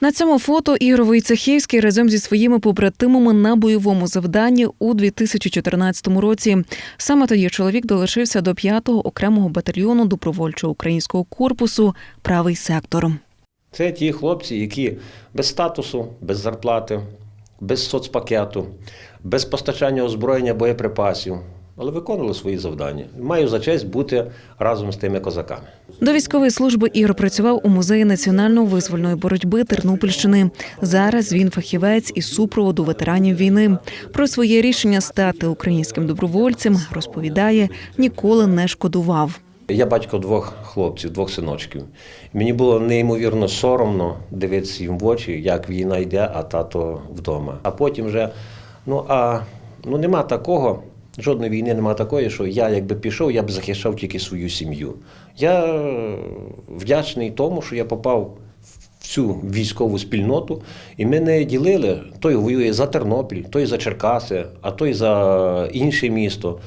На цьому фото Ігор Войцехівський разом зі своїми побратимами на бойовому завданні у 2014 році. Саме тоді чоловік долучився до 5-го окремого батальйону добровольчого українського корпусу Правий сектор. Це ті хлопці, які без статусу, без зарплати, без соцпакету, без постачання озброєння боєприпасів, але виконували свої завдання. Маю за честь бути разом з тими козаками. До військової служби Ігор працював у музеї національно-визвольної боротьби Тернопільщини. Зараз він фахівець із супроводу ветеранів війни. Про своє рішення стати українським добровольцем розповідає, ніколи не шкодував. Я батько двох хлопців, двох синочків. Мені було неймовірно соромно дивитися їм в очі, як війна йде, а тато вдома. А потім вже, ну а ну нема такого, жодної війни нема такої, що я якби пішов, я б захищав тільки свою сім'ю. Я вдячний тому, що я попав в цю військову спільноту, і ми не ділили. Той воює за Тернопіль, той за Черкаси, а той за інше місто.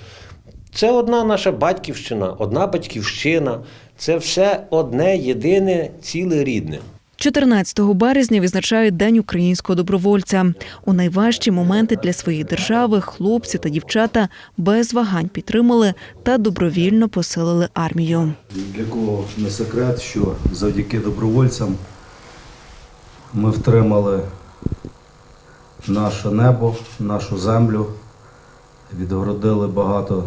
Це одна наша батьківщина, одна батьківщина. Це все одне, єдине, ціле рідне. 14 березня відзначають День українського добровольця. У найважчі моменти для своєї держави хлопці та дівчата без вагань підтримали та добровільно посилили армію. Для кого не секрет, що завдяки добровольцям ми втримали наше небо, нашу землю, відгородили багато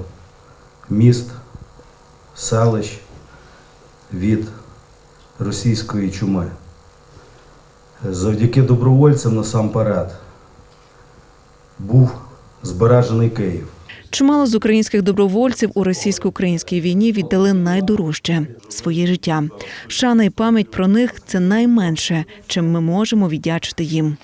міст, селищ від російської чуми. Завдяки добровольцям насамперед був збережений Київ. Чимало з українських добровольців у російсько-українській війні віддали найдорожче своє життя. Шана і пам'ять про них це найменше, чим ми можемо віддячити їм.